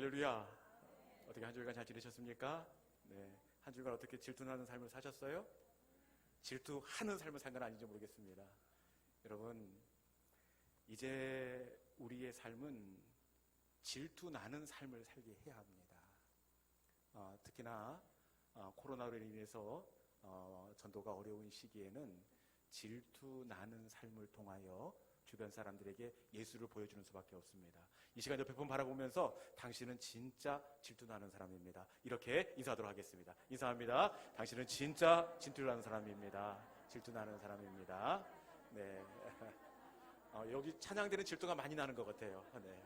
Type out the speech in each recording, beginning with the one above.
할렐루야. 어떻게 한 주일간 잘 지내셨습니까? 네. 한 주일간 어떻게 질투나는 삶을 사셨어요? 질투하는 삶을 산 건 아닌지 모르겠습니다. 여러분, 이제 우리의 삶은 질투 나는 삶을 살게 해야 합니다. 어, 특히나 어, 코로나로 인해서 어, 전도가 어려운 시기에는 질투 나는 삶을 통하여 주변 사람들에게 예수를 보여주는 수밖에 없습니다. 이 시간 옆에 분 바라보면서 당신은 진짜 질투나는 사람입니다. 이렇게 인사하도록 하겠습니다. 인사합니다. 당신은 진짜 질투나는 사람입니다. 질투나는 사람입니다. 네. 어, 여기 찬양되는 질투가 많이 나는 것 같아요. 네.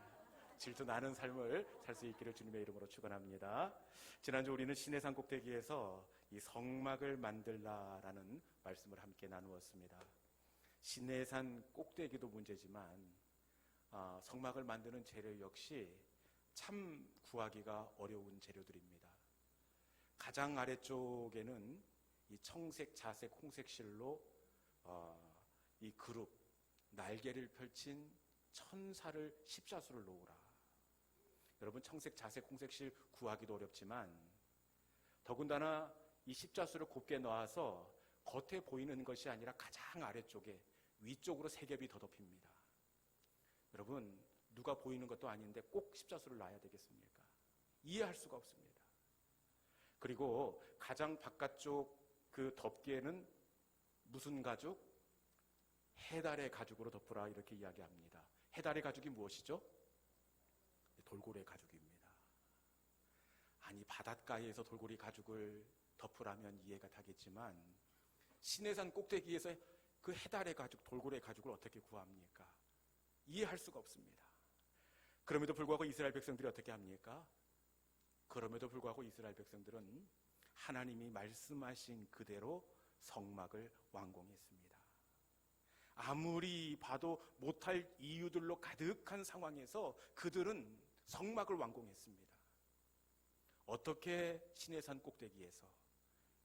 질투 나는 삶을 살 수 있기를 주님의 이름으로 축원합니다. 지난주 우리는 시내산 꼭대기에서 이 성막을 만들라라는 말씀을 함께 나누었습니다. 시내산 꼭대기도 문제지만 아, 성막을 만드는 재료 역시 참 구하기가 어려운 재료들입니다. 가장 아래쪽에는 이 청색, 자색, 홍색 실로 어, 이 그룹 날개를 펼친 천사를 십자수를 놓으라. 여러분 청색, 자색, 홍색 실 구하기도 어렵지만 더군다나 이 십자수를 곱게 놓아서 겉에 보이는 것이 아니라 가장 아래쪽에 위쪽으로 세 겹이 더 덮입니다. 여러분 누가 보이는 것도 아닌데 꼭 십자수를 놔야 되겠습니까? 이해할 수가 없습니다. 그리고 가장 바깥쪽 그 덮개는 무슨 가죽? 해달의 가죽으로 덮으라 이렇게 이야기합니다. 해달의 가죽이 무엇이죠? 돌고래 가죽입니다. 아니 바닷가에서 돌고래 가죽을 덮으라면 이해가 되겠지만 시내산 꼭대기에서 그 해달의 가죽, 돌고래 가죽을 어떻게 구합니까? 이해할 수가 없습니다. 그럼에도 불구하고 이스라엘 백성들이 어떻게 합니까? 그럼에도 불구하고 이스라엘 백성들은 하나님이 말씀하신 그대로 성막을 완공했습니다. 아무리 봐도 못할 이유들로 가득한 상황에서 그들은 성막을 완공했습니다. 어떻게 시내산 꼭대기에서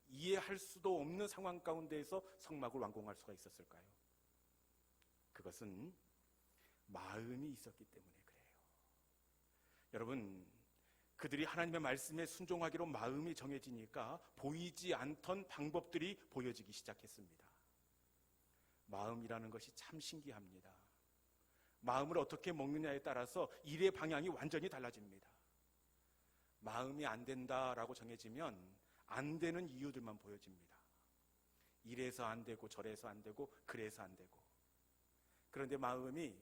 이해할 수도 없는 상황 가운데에서 성막을 완공할 수가 있었을까요? 그것은 마음이 있었기 때문에 그래요. 여러분, 그들이 하나님의 말씀에 순종하기로 마음이 정해지니까 보이지 않던 방법들이 보여지기 시작했습니다. 마음이라는 것이 참 신기합니다. 마음을 어떻게 먹느냐에 따라서 일의 방향이 완전히 달라집니다. 마음이 안 된다라고 정해지면 안 되는 이유들만 보여집니다. 이래서 안 되고 저래서 안 되고 그래서 안 되고. 그런데 마음이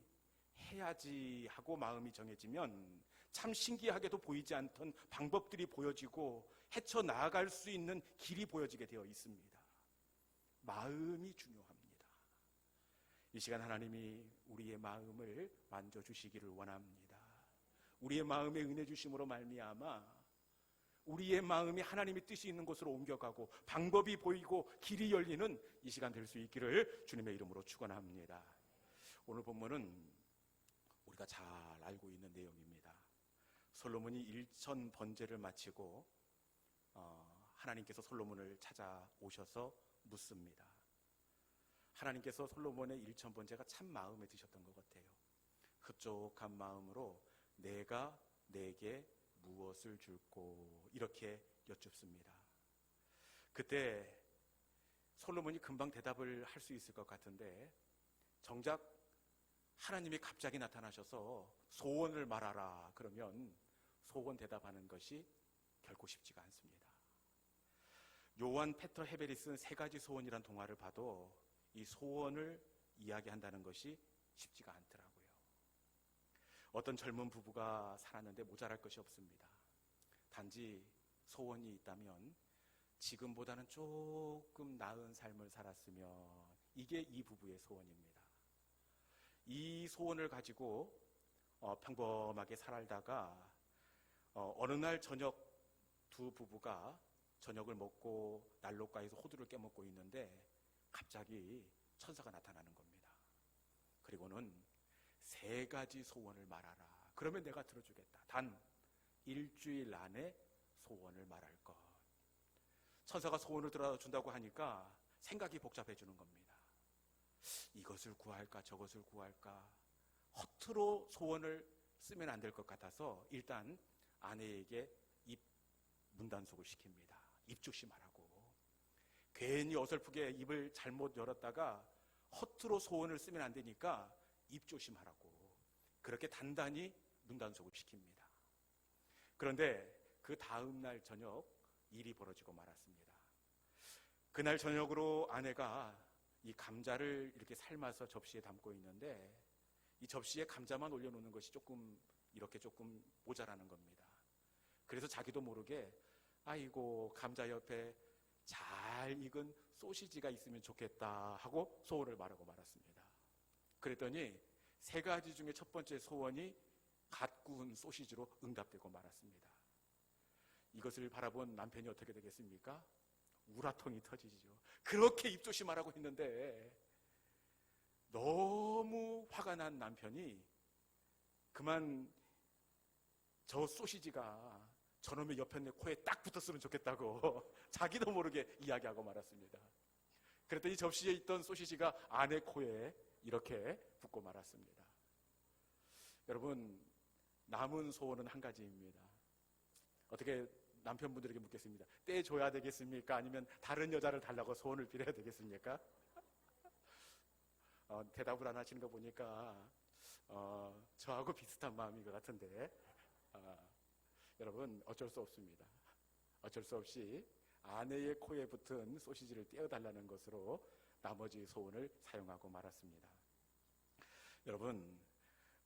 해야지 하고 마음이 정해지면 참 신기하게도 보이지 않던 방법들이 보여지고 헤쳐 나아갈 수 있는 길이 보여지게 되어 있습니다. 마음이 중요합니다. 이 시간 하나님이 우리의 마음을 만져 주시기를 원합니다. 우리의 마음에 은혜 주심으로 말미암아 우리의 마음이 하나님의 뜻이 있는 곳으로 옮겨가고 방법이 보이고 길이 열리는 이 시간 될 수 있기를 주님의 이름으로 축원합니다. 오늘 본문은 우리가 잘 알고 있는 내용입니다. 솔로몬이 일천 번제를 마치고 어, 하나님께서 솔로몬을 찾아오셔서 묻습니다. 하나님께서 솔로몬의 일천 번제가 참 마음에 드셨던 것 같아요. 흡족한 마음으로 내가 내게 무엇을 줄고 이렇게 여쭙습니다. 그때 솔로몬이 금방 대답을 할 수 있을 것 같은데 정작 하나님이 갑자기 나타나셔서 소원을 말하라 그러면 소원 대답하는 것이 결코 쉽지가 않습니다. 요한 페터 헤베리 쓴세 가지 소원이란 동화를 봐도 이 소원을 이야기한다는 것이 쉽지가 않더라고요. 어떤 젊은 부부가 살았는데 모자랄 것이 없습니다. 단지 소원이 있다면 지금보다는 조금 나은 삶을 살았으면 이게 이 부부의 소원입니다. 이 소원을 가지고 어, 평범하게 살다가 어, 느날 저녁 두 부부가 저녁을 먹고 난로가에서 호두를 깨먹고 있는데 갑자기 천사가 나타나는 겁니다. 그리고는 세 가지 소원을 말하라. 그러면 내가 들어주겠다. 단 일주일 안에 소원을 말할 것. 천사가 소원을 들어준다고 하니까 생각이 복잡해지는 겁니다. 이것을 구할까 저것을 구할까 허투루 소원을 쓰면 안 될 것 같아서 일단 아내에게 입 문단속을 시킵니다. 입 조심하라고. 괜히 어설프게 입을 잘못 열었다가 허투루 소원을 쓰면 안 되니까 입 조심하라고. 그렇게 단단히 문단속을 시킵니다. 그런데 그 다음 날 저녁 일이 벌어지고 말았습니다. 그날 저녁으로 아내가 이 감자를 이렇게 삶아서 접시에 담고 있는데 이 접시에 감자만 올려놓는 것이 조금 이렇게 조금 모자라는 겁니다. 그래서 자기도 모르게 아이고 감자 옆에 잘 익은 소시지가 있으면 좋겠다 하고 소원을 말하고 말았습니다. 그랬더니 세 가지 중에 첫 번째 소원이 갓 구운 소시지로 응답되고 말았습니다. 이것을 바라본 남편이 어떻게 되겠습니까? 우라통이 터지죠. 그렇게 입조심하라고 했는데 너무 화가 난 남편이 그만 저 소시지가 저놈의 옆에 내 코에 딱 붙었으면 좋겠다고 자기도 모르게 이야기하고 말았습니다. 그랬더니 접시에 있던 소시지가 아내 코에 이렇게 붙고 말았습니다. 여러분, 남은 소원은 한 가지입니다. 어떻게 남편분들에게 묻겠습니다. 떼줘야 되겠습니까? 아니면 다른 여자를 달라고 소원을 빌어야 되겠습니까? 어, 대답을 안 하시는 거 보니까 어, 저하고 비슷한 마음인 것 같은데 어, 여러분 어쩔 수 없습니다. 어쩔 수 없이 아내의 코에 붙은 소시지를 떼어달라는 것으로 나머지 소원을 사용하고 말았습니다. 여러분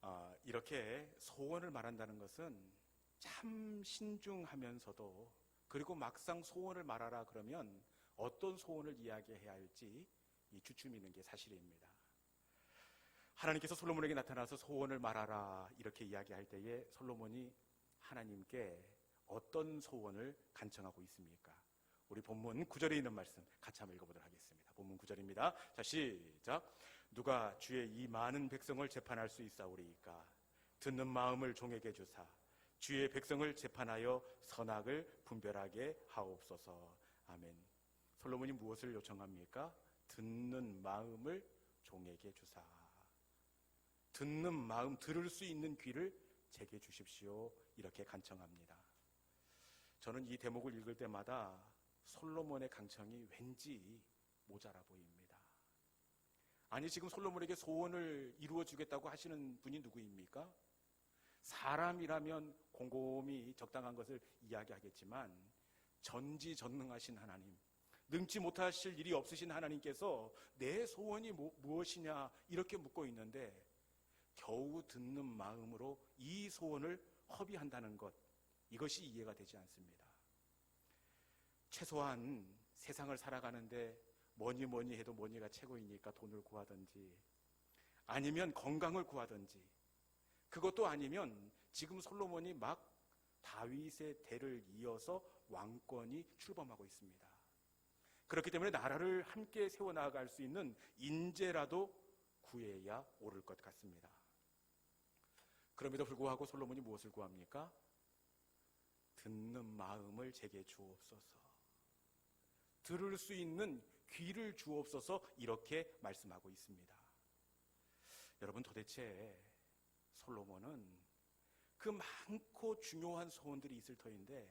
어, 이렇게 소원을 말한다는 것은 참 신중하면서도 그리고 막상 소원을 말하라 그러면 어떤 소원을 이야기해야 할지 이 주춤이는 게 사실입니다. 하나님께서 솔로몬에게 나타나서 소원을 말하라 이렇게 이야기할 때에 솔로몬이 하나님께 어떤 소원을 간청하고 있습니까? 우리 본문 9절에 있는 말씀 같이 한번 읽어보도록 하겠습니다. 본문 9절입니다. 자, 시작. 누가 주의 이 많은 백성을 재판할 수 있사오리이까? 듣는 마음을 종에게 주사 주의 백성을 재판하여 선악을 분별하게 하옵소서. 아멘. 솔로몬이 무엇을 요청합니까? 듣는 마음을 종에게 주사. 듣는 마음, 들을 수 있는 귀를 제게 주십시오. 이렇게 간청합니다. 저는 이 대목을 읽을 때마다 솔로몬의 간청이 왠지 모자라 보입니다. 아니, 지금 솔로몬에게 소원을 이루어 주겠다고 하시는 분이 누구입니까? 사람이라면 곰곰이 적당한 것을 이야기하겠지만 전지전능하신 하나님, 능치 못하실 일이 없으신 하나님께서 내 소원이 뭐, 무엇이냐 이렇게 묻고 있는데 겨우 듣는 마음으로 이 소원을 허비한다는 것 이것이 이해가 되지 않습니다. 최소한 세상을 살아가는데 뭐니 뭐니 해도 뭐니가 최고이니까 돈을 구하든지 아니면 건강을 구하든지 그것도 아니면 지금 솔로몬이 막 다윗의 대를 이어서 왕권이 출범하고 있습니다. 그렇기 때문에 나라를 함께 세워나갈 수 있는 인재라도 구해야 옳을 것 같습니다. 그럼에도 불구하고 솔로몬이 무엇을 구합니까? 듣는 마음을 제게 주옵소서. 들을 수 있는 귀를 주옵소서 이렇게 말씀하고 있습니다. 여러분 도대체 솔로몬은 그 많고 중요한 소원들이 있을 터인데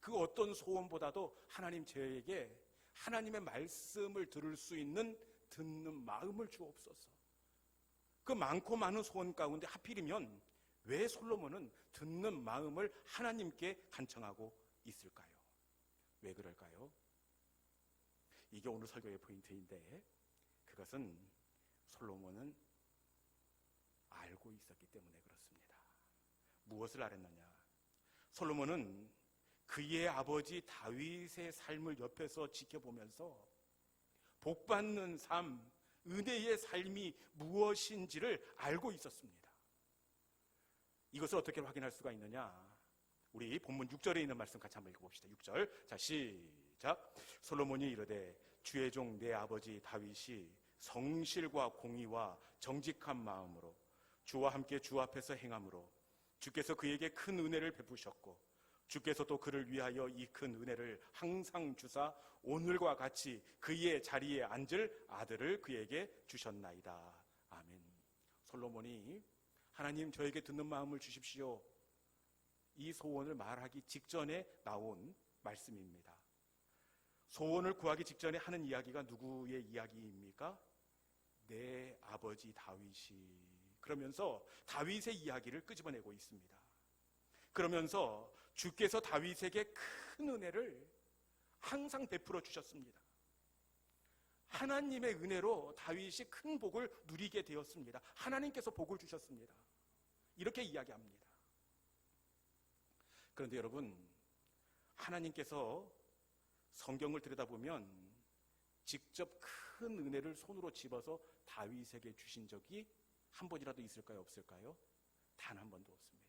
그 어떤 소원보다도 하나님 저에게 하나님의 말씀을 들을 수 있는 듣는 마음을 주옵소서. 그 많고 많은 소원 가운데 하필이면 왜 솔로몬은 듣는 마음을 하나님께 간청하고 있을까요? 왜 그럴까요? 이게 오늘 설교의 포인트인데 그것은 솔로몬은 알고 있었기 때문에 그렇습니다. 무엇을 알았느냐? 솔로몬은 그의 아버지 다윗의 삶을 옆에서 지켜보면서 복받는 삶, 은혜의 삶이 무엇인지를 알고 있었습니다. 이것을 어떻게 확인할 수가 있느냐? 우리 본문 6절에 있는 말씀 같이 한번 읽어봅시다. 6절. 자, 시 작. 솔로몬이 이르되 주의 종 내 아버지 다윗이 성실과 공의와 정직한 마음으로 주와 함께 주 앞에서 행함으로 주께서 그에게 큰 은혜를 베푸셨고 주께서 또 그를 위하여 이 큰 은혜를 항상 주사 오늘과 같이 그의 자리에 앉을 아들을 그에게 주셨나이다. 아멘. 솔로몬이 하나님 저에게 듣는 마음을 주십시오. 이 소원을 말하기 직전에 나온 말씀입니다. 소원을 구하기 직전에 하는 이야기가 누구의 이야기입니까? 내 아버지 다윗이 그러면서 다윗의 이야기를 끄집어내고 있습니다. 그러면서 주께서 다윗에게 큰 은혜를 항상 베풀어 주셨습니다. 하나님의 은혜로 다윗이 큰 복을 누리게 되었습니다. 하나님께서 복을 주셨습니다. 이렇게 이야기합니다. 그런데 여러분, 하나님께서 성경을 들여다보면 직접 큰 은혜를 손으로 집어서 다윗에게 주신 적이 한 번이라도 있을까요? 없을까요? 단 한 번도 없습니다.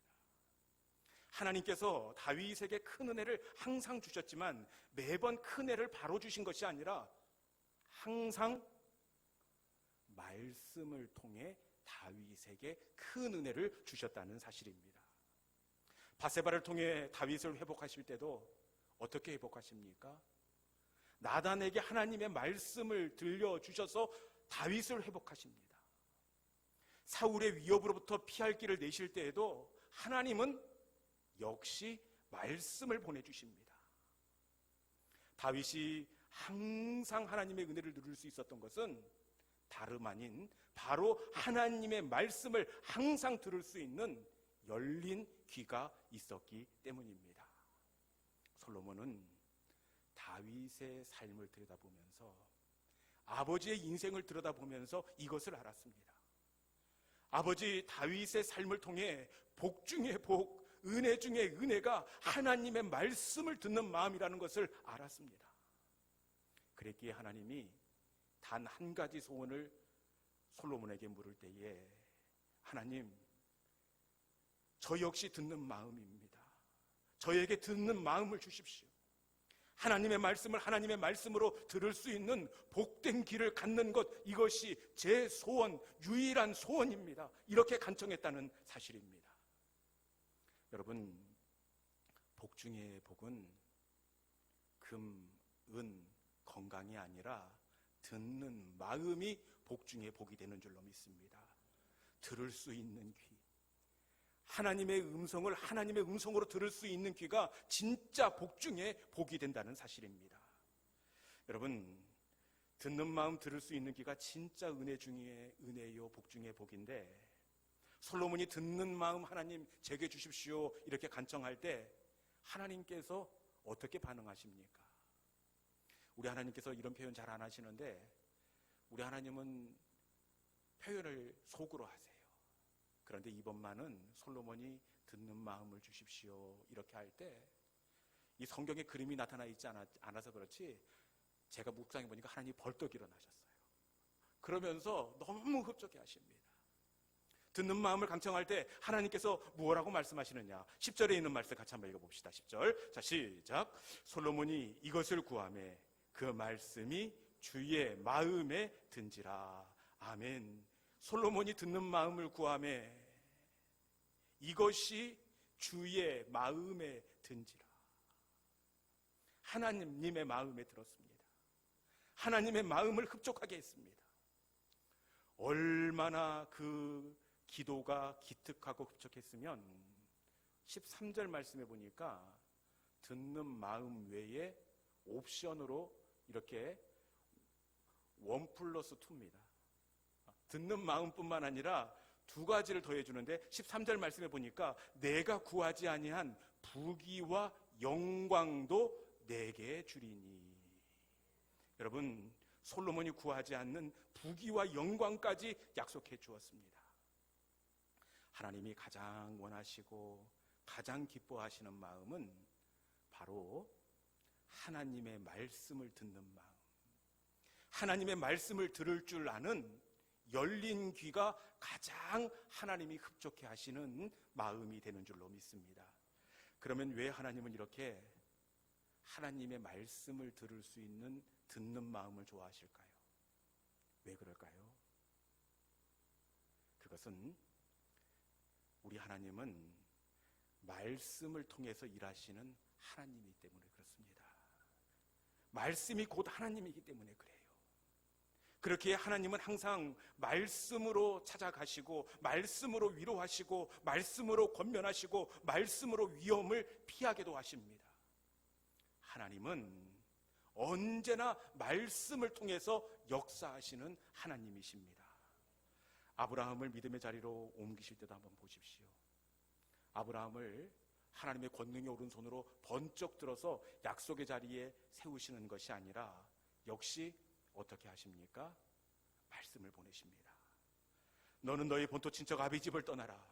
하나님께서 다윗에게 큰 은혜를 항상 주셨지만 매번 큰 은혜를 바로 주신 것이 아니라 항상 말씀을 통해 다윗에게 큰 은혜를 주셨다는 사실입니다. 바세바를 통해 다윗을 회복하실 때도 어떻게 회복하십니까? 나단에게 하나님의 말씀을 들려 주셔서 다윗을 회복하십니다. 사울의 위협으로부터 피할 길을 내실 때에도 하나님은 역시 말씀을 보내주십니다. 다윗이 항상 하나님의 은혜를 누릴 수 있었던 것은 다름 아닌 바로 하나님의 말씀을 항상 들을 수 있는 열린 귀가 있었기 때문입니다. 솔로몬은 다윗의 삶을 들여다보면서 아버지의 인생을 들여다보면서 이것을 알았습니다. 아버지 다윗의 삶을 통해 복 중에 복, 은혜 중에 은혜가 하나님의 말씀을 듣는 마음이라는 것을 알았습니다. 그랬기에 하나님이 단 한 가지 소원을 솔로몬에게 물을 때에 하나님, 저 역시 듣는 마음입니다. 저에게 듣는 마음을 주십시오. 하나님의 말씀을 하나님의 말씀으로 들을 수 있는 복된 길을 갖는 것 이것이 제 소원 유일한 소원입니다. 이렇게 간청했다는 사실입니다. 여러분 복 중의 복은 금, 은, 건강이 아니라 듣는 마음이 복 중의 복이 되는 줄로 믿습니다. 들을 수 있는 귀. 하나님의 음성을 하나님의 음성으로 들을 수 있는 귀가 진짜 복 중에 복이 된다는 사실입니다. 여러분, 듣는 마음 들을 수 있는 귀가 진짜 은혜 중에 은혜요, 복 중에 복인데, 솔로몬이 듣는 마음 하나님 제게 주십시오. 이렇게 간청할 때, 하나님께서 어떻게 반응하십니까? 우리 하나님께서 이런 표현 잘 안 하시는데, 우리 하나님은 표현을 속으로 하세요. 그런데 이번만은 솔로몬이 듣는 마음을 주십시오. 이렇게 할 때 이 성경에 그림이 나타나 있지 않아, 서 그렇지 제가 묵상해 보니까 하나님이 벌떡 일어나셨어요. 그러면서 너무 흡족해 하십니다. 듣는 마음을 강청할 때 하나님께서 무엇라고 말씀하시느냐? 10절에 있는 말씀 같이 한번 읽어봅시다. 10절. 자, 시작. 솔로몬이 이것을 구함에 그 말씀이 주의 마음에 든지라. 아멘. 솔로몬이 듣는 마음을 구함에 이것이 주의 마음에 든지라. 하나님님의 마음에 들었습니다. 하나님의 마음을 흡족하게 했습니다. 얼마나 그 기도가 기특하고 흡족했으면 13절 말씀해 보니까 듣는 마음 외에 옵션으로 이렇게 원 플러스 투입니다. 듣는 마음뿐만 아니라 두 가지를 더해 주는데 13절 말씀해 보니까 내가 구하지 아니한 부귀와 영광도 내게 주리니. 여러분 솔로몬이 구하지 않는 부귀와 영광까지 약속해 주었습니다. 하나님이 가장 원하시고 가장 기뻐하시는 마음은 바로 하나님의 말씀을 듣는 마음. 하나님의 말씀을 들을 줄 아는 열린 귀가 가장 하나님이 흡족해 하시는 마음이 되는 줄로 믿습니다. 그러면 왜 하나님은 이렇게 하나님의 말씀을 들을 수 있는 듣는 마음을 좋아하실까요? 왜 그럴까요? 그것은 우리 하나님은 말씀을 통해서 일하시는 하나님이기 때문에 그렇습니다. 말씀이 곧 하나님이기 때문에 그래요. 그렇게 하나님은 항상 말씀으로 찾아가시고, 말씀으로 위로하시고, 말씀으로 권면하시고, 말씀으로 위험을 피하게도 하십니다. 하나님은 언제나 말씀을 통해서 역사하시는 하나님이십니다. 아브라함을 믿음의 자리로 옮기실 때도 한번 보십시오. 아브라함을 하나님의 권능이 오른 손으로 번쩍 들어서 약속의 자리에 세우시는 것이 아니라 역시 어떻게 하십니까? 말씀을 보내십니다. 너는 너희 본토 친척 아비 집을 떠나라.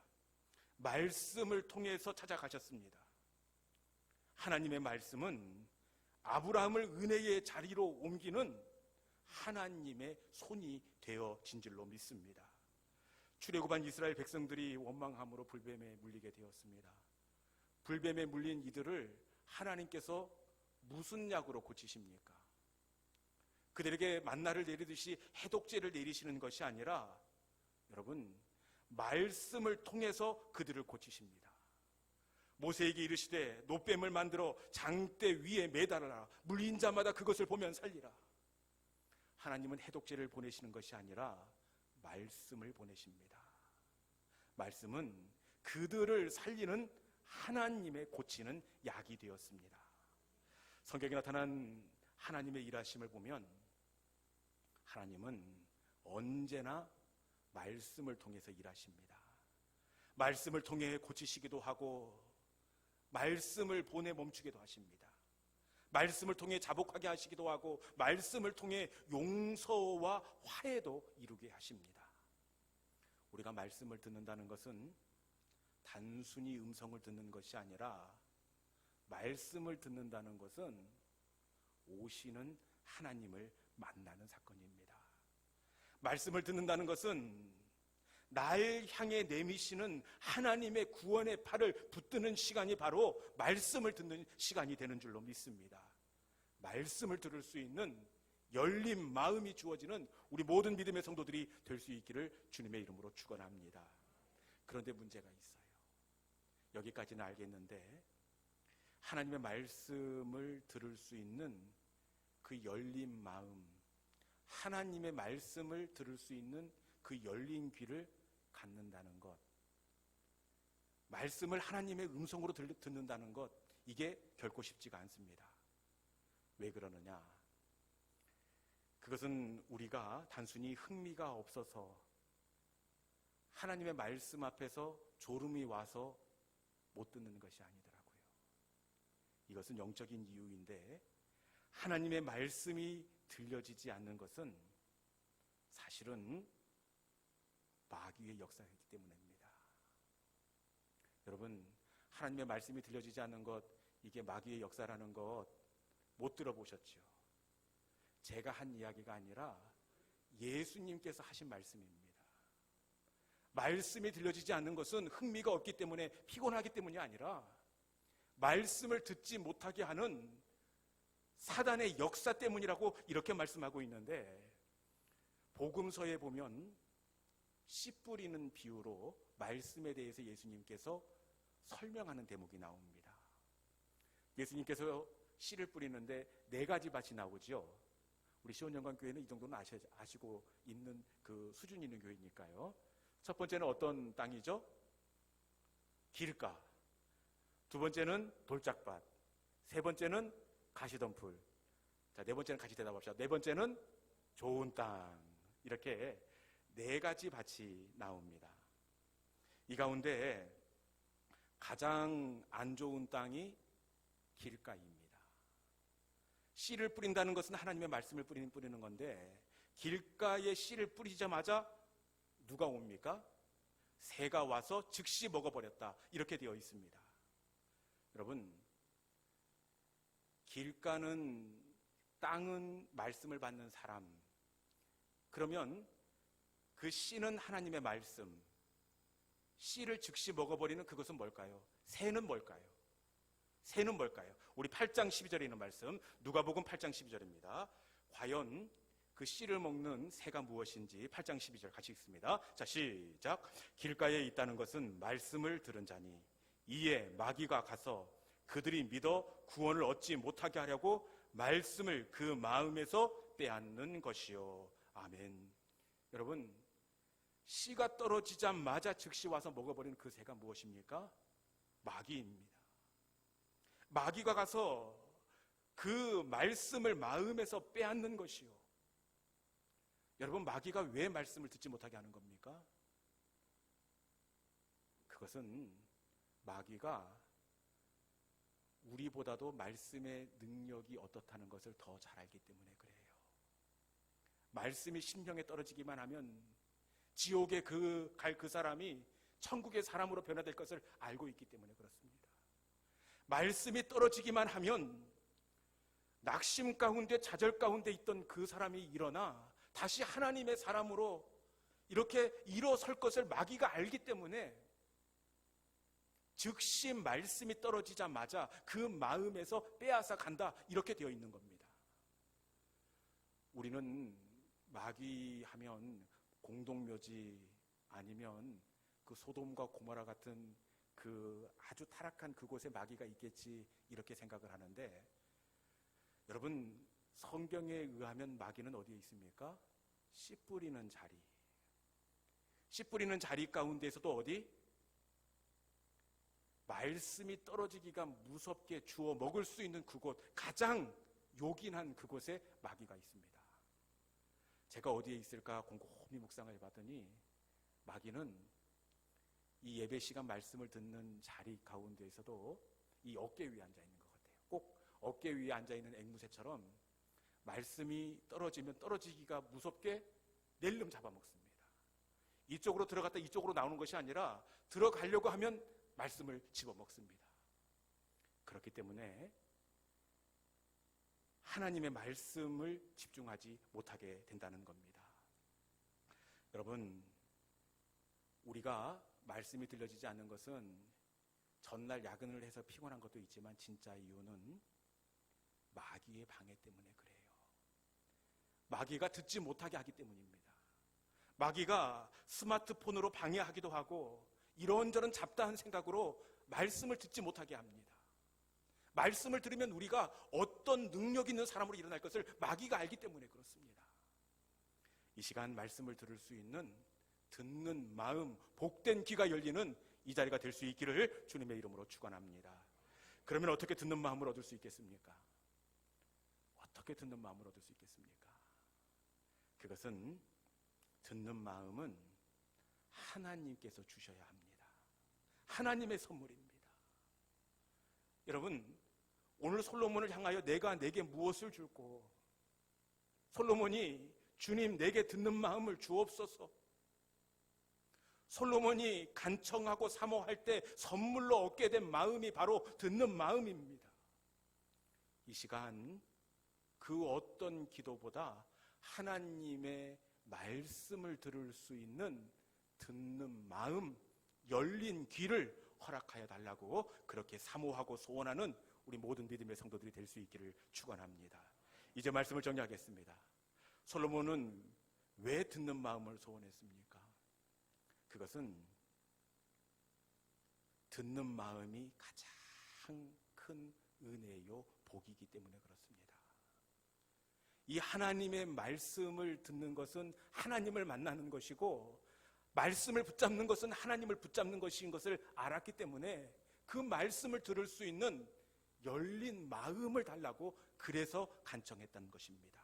말씀을 통해서 찾아가셨습니다. 하나님의 말씀은 아브라함을 은혜의 자리로 옮기는 하나님의 손이 되어진 줄로 믿습니다. 출애굽한 이스라엘 백성들이 원망함으로 불뱀에 물리게 되었습니다. 불뱀에 물린 이들을 하나님께서 무슨 약으로 고치십니까? 그들에게 만나를 내리듯이 해독제를 내리시는 것이 아니라 여러분 말씀을 통해서 그들을 고치십니다. 모세에게 이르시되 노뱀을 만들어 장대 위에 매달아라 물린 자마다 그것을 보면 살리라. 하나님은 해독제를 보내시는 것이 아니라 말씀을 보내십니다. 말씀은 그들을 살리는 하나님의 고치는 약이 되었습니다. 성경에 나타난 하나님의 일하심을 보면 하나님은 언제나 말씀을 통해서 일하십니다. 말씀을 통해 고치시기도 하고 말씀을 보내 멈추기도 하십니다. 말씀을 통해 자복하게 하시기도 하고 말씀을 통해 용서와 화해도 이루게 하십니다. 우리가 말씀을 듣는다는 것은 단순히 음성을 듣는 것이 아니라 말씀을 듣는다는 것은 오시는 하나님을 만나는 사건입니다. 말씀을 듣는다는 것은 날 향해 내미시는 하나님의 구원의 팔을 붙드는 시간이 바로 말씀을 듣는 시간이 되는 줄로 믿습니다. 말씀을 들을 수 있는 열린 마음이 주어지는 우리 모든 믿음의 성도들이 될 수 있기를 주님의 이름으로 축원합니다. 그런데 문제가 있어요. 여기까지는 알겠는데 하나님의 말씀을 들을 수 있는 그 열린 마음, 하나님의 말씀을 들을 수 있는 그 열린 귀를 갖는다는 것, 말씀을 하나님의 음성으로 듣는다는 것, 이게 결코 쉽지가 않습니다. 왜 그러느냐? 그것은 우리가 단순히 흥미가 없어서 하나님의 말씀 앞에서 졸음이 와서 못 듣는 것이 아니더라고요. 이것은 영적인 이유인데 하나님의 말씀이 들려지지 않는 것은 사실은 마귀의 역사이기 때문입니다. 여러분, 하나님의 말씀이 들려지지 않는 것, 이게 마귀의 역사라는 것 못 들어보셨죠? 제가 한 이야기가 아니라 예수님께서 하신 말씀입니다. 말씀이 들려지지 않는 것은 흥미가 없기 때문에 피곤하기 때문이 아니라 말씀을 듣지 못하게 하는 사단의 역사 때문이라고 이렇게 말씀하고 있는데 복음서에 보면 씨 뿌리는 비유로 말씀에 대해서 예수님께서 설명하는 대목이 나옵니다. 예수님께서 씨를 뿌리는데 네 가지 밭이 나오죠. 우리 시온영광 교회는 이 정도는 아시, 아시고 있는 그 수준 있는 교회니까요. 첫 번째는 어떤 땅이죠? 길가. 두 번째는 돌짝밭. 세 번째는 가시덤불. 자, 네 번째는 같이 대답합시다. 네 번째는 좋은 땅. 이렇게 네 가지 밭이 나옵니다. 이 가운데 가장 안 좋은 땅이 길가입니다. 씨를 뿌린다는 것은 하나님의 말씀을 뿌리는, 뿌리는 건데 길가에 씨를 뿌리자마자 누가 옵니까? 새가 와서 즉시 먹어버렸다. 이렇게 되어 있습니다. 여러분, 길가는 땅은 말씀을 받는 사람. 그러면 그 씨는 하나님의 말씀. 씨를 즉시 먹어버리는 그것은 뭘까요? 새는 뭘까요? 새는 뭘까요? 우리 8장 12절에 있는 말씀, 누가복음 8장 12절입니다. 과연 그 씨를 먹는 새가 무엇인지 8장 12절 같이 읽습니다. 자, 시작. 길가에 있다는 것은 말씀을 들은 자니 이에 마귀가 가서 그들이 믿어 구원을 얻지 못하게 하려고 말씀을 그 마음에서 빼앗는 것이요. 아멘. 여러분, 씨가 떨어지자마자 즉시 와서 먹어버리는 그 새가 무엇입니까? 마귀입니다. 마귀가 가서 그 말씀을 마음에서 빼앗는 것이요. 여러분, 마귀가 왜 말씀을 듣지 못하게 하는 겁니까? 그것은 마귀가 우리보다도 말씀의 능력이 어떻다는 것을 더 잘 알기 때문에 그래요. 말씀이 심령에 떨어지기만 하면 지옥에 그갈 그 사람이 천국의 사람으로 변화될 것을 알고 있기 때문에 그렇습니다. 말씀이 떨어지기만 하면 낙심 가운데 좌절 가운데 있던 그 사람이 일어나 다시 하나님의 사람으로 이렇게 일어설 것을 마귀가 알기 때문에 즉시 말씀이 떨어지자마자 그 마음에서 빼앗아 간다 이렇게 되어 있는 겁니다. 우리는 마귀 하면 공동묘지 아니면 그 소돔과 고모라 같은 그 아주 타락한 그곳에 마귀가 있겠지 이렇게 생각을 하는데 여러분 성경에 의하면 마귀는 어디에 있습니까? 씨 뿌리는 자리. 씨 뿌리는 자리 가운데에서도 어디? 말씀이 떨어지기가 무섭게 주워 먹을 수 있는 그곳, 가장 요긴한 그곳에 마귀가 있습니다. 제가 어디에 있을까 곰곰이 묵상을 해봤더니 마귀는 이 예배 시간 말씀을 듣는 자리 가운데에서도 이 어깨 위에 앉아 있는 것 같아요. 꼭 어깨 위에 앉아 있는 앵무새처럼 말씀이 떨어지면 떨어지기가 무섭게 낼름 잡아먹습니다. 이쪽으로 들어갔다 이쪽으로 나오는 것이 아니라 들어가려고 하면 말씀을 집어먹습니다. 그렇기 때문에 하나님의 말씀을 집중하지 못하게 된다는 겁니다. 여러분, 우리가 말씀이 들려지지 않는 것은 전날 야근을 해서 피곤한 것도 있지만 진짜 이유는 마귀의 방해 때문에 그래요. 마귀가 듣지 못하게 하기 때문입니다. 마귀가 스마트폰으로 방해하기도 하고 이런저런 잡다한 생각으로 말씀을 듣지 못하게 합니다. 말씀을 들으면 우리가 어떤 능력 있는 사람으로 일어날 것을 마귀가 알기 때문에 그렇습니다. 이 시간 말씀을 들을 수 있는 듣는 마음, 복된 귀가 열리는 이 자리가 될 수 있기를 주님의 이름으로 축원합니다. 그러면 어떻게 듣는 마음을 얻을 수 있겠습니까? 어떻게 듣는 마음을 얻을 수 있겠습니까? 그것은 듣는 마음은 하나님께서 주셔야 합니다. 하나님의 선물입니다. 여러분, 오늘 솔로몬을 향하여 내가 내게 무엇을 줄고 솔로몬이 주님 내게 듣는 마음을 주옵소서. 솔로몬이 간청하고 사모할 때 선물로 얻게 된 마음이 바로 듣는 마음입니다. 이 시간 그 어떤 기도보다 하나님의 말씀을 들을 수 있는 듣는 마음, 열린 귀를 허락하여 달라고 그렇게 사모하고 소원하는 우리 모든 믿음의 성도들이 될 수 있기를 축원합니다. 이제 말씀을 정리하겠습니다. 솔로몬은 왜 듣는 마음을 소원했습니까? 그것은 듣는 마음이 가장 큰 은혜요 복이기 때문에 그렇습니다. 이 하나님의 말씀을 듣는 것은 하나님을 만나는 것이고 말씀을 붙잡는 것은 하나님을 붙잡는 것인 것을 알았기 때문에 그 말씀을 들을 수 있는 열린 마음을 달라고 그래서 간청했다는 것입니다.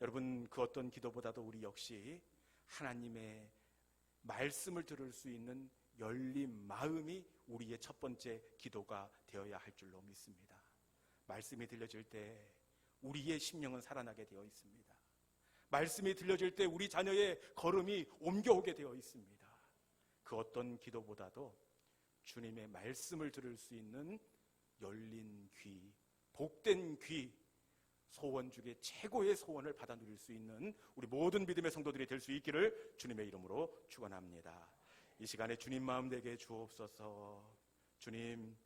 여러분 그 어떤 기도보다도 우리 역시 하나님의 말씀을 들을 수 있는 열린 마음이 우리의 첫 번째 기도가 되어야 할 줄로 믿습니다. 말씀이 들려질 때 우리의 심령은 살아나게 되어 있습니다. 말씀이 들려질 때 우리 자녀의 걸음이 옮겨오게 되어 있습니다. 그 어떤 기도보다도 주님의 말씀을 들을 수 있는 열린 귀, 복된 귀, 소원 중에 최고의 소원을 받아 누릴 수 있는 우리 모든 믿음의 성도들이 될 수 있기를 주님의 이름으로 축원합니다. 이 시간에 주님 마음 되게 주옵소서. 주님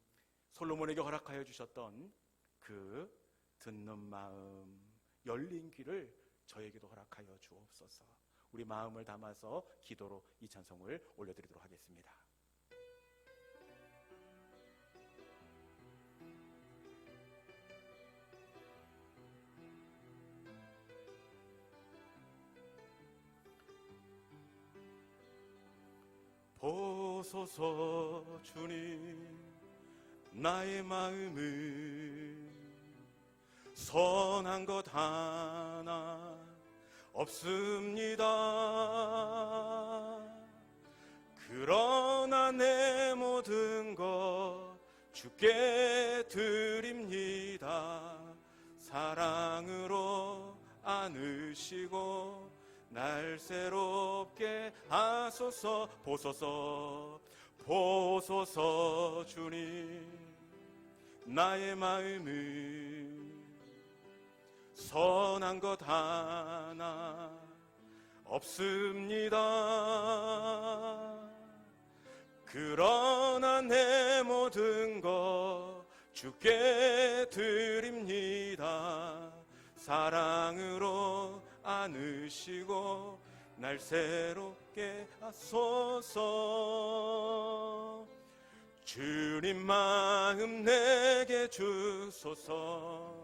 솔로몬에게 허락하여 주셨던 그 듣는 마음, 열린 귀를 저에게도 허락하여 주옵소서. 우리 마음을 담아서 기도로 이 찬송을 올려드리도록 하겠습니다. 보소서 주님 나의 마음을 선한 것 하나 없습니다. 그러나 내 모든 것 주께 드립니다. 사랑으로 안으시고 날 새롭게 하소서 보소서 보소서 주님 나의 마음을 선한 것 하나 없습니다. 그러나 내 모든 것 주께 드립니다. 사랑으로 안으시고 날 새롭게 하소서. 주님 마음 내게 주소서.